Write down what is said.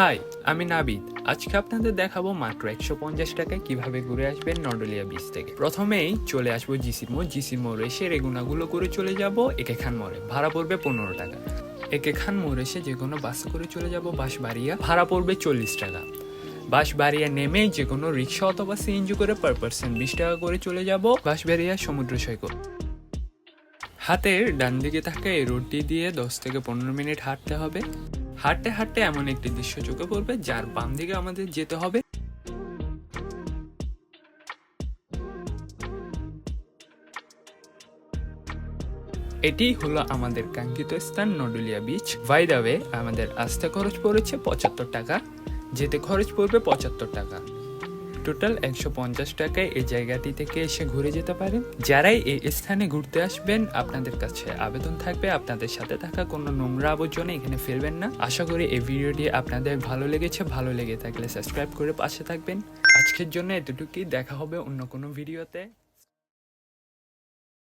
High, আমি নাবিদ। আজকে আপনাদের দেখাবো মাত্র একশো পঞ্চাশ টাকায় কীভাবে ঘুরে আসবেন নডলিয়া বিচ থেকে। প্রথমেই চলে আসব জিসির মোড় জিসির মোড় এসে রেগুনাগুলো করে চলে যাব একে খান মোড়ে। ভাড়া পড়বে পনেরো টাকা। একে খান মোড় এসে যে কোনো বাসে করে চলে যাব বাঁশবাড়িয়া। ভাড়া পড়বে চল্লিশ টাকা। বাঁশবাড়িয়া নেমে যে কোনো রিক্সা অথবা সিএনজি করে পার পার্সন বিশ টাকা করে চলে যাব বাঁশবাড়িয়া সমুদ্র সৈকত। হাতের ডান দিকে থাকা এই রোডটি দিয়ে দশ থেকে পনেরো মিনিট হাঁটতে হবে। হাঁটতে হাঁটতে এমন একটি দৃশ্য চোখে পড়বে, যার বাম দিকে আমাদের যেতে হবে। এটি হলো আমাদের কাঙ্ক্ষিত স্থান, নডুলিয়া বিচ বাই আমাদের আসতে খরচ পড়েছে পঁচাত্তর টাকা। যেতে খরচ পড়বে পঁচাত্তর টাকা। টোটাল একশো পঞ্চাশ টাকায় এই জায়গাটি থেকে এসে ঘুরে যেতে পারেন। যারাই এই স্থানে ঘুরতে আসবেন, আপনাদের কাছে আবেদন থাকবে। আপনাদের সাথে থাকা কোনো নোংরা আবর্জনা এখানে ফেলবেন না। আশা করি এই ভিডিওটি আপনাদের ভালো লেগেছে। ভালো লেগে থাকলে সাবস্ক্রাইব করে পাশে থাকবেন। আজকের জন্য এতটুকুই। দেখা হবে অন্য কোনো ভিডিওতে।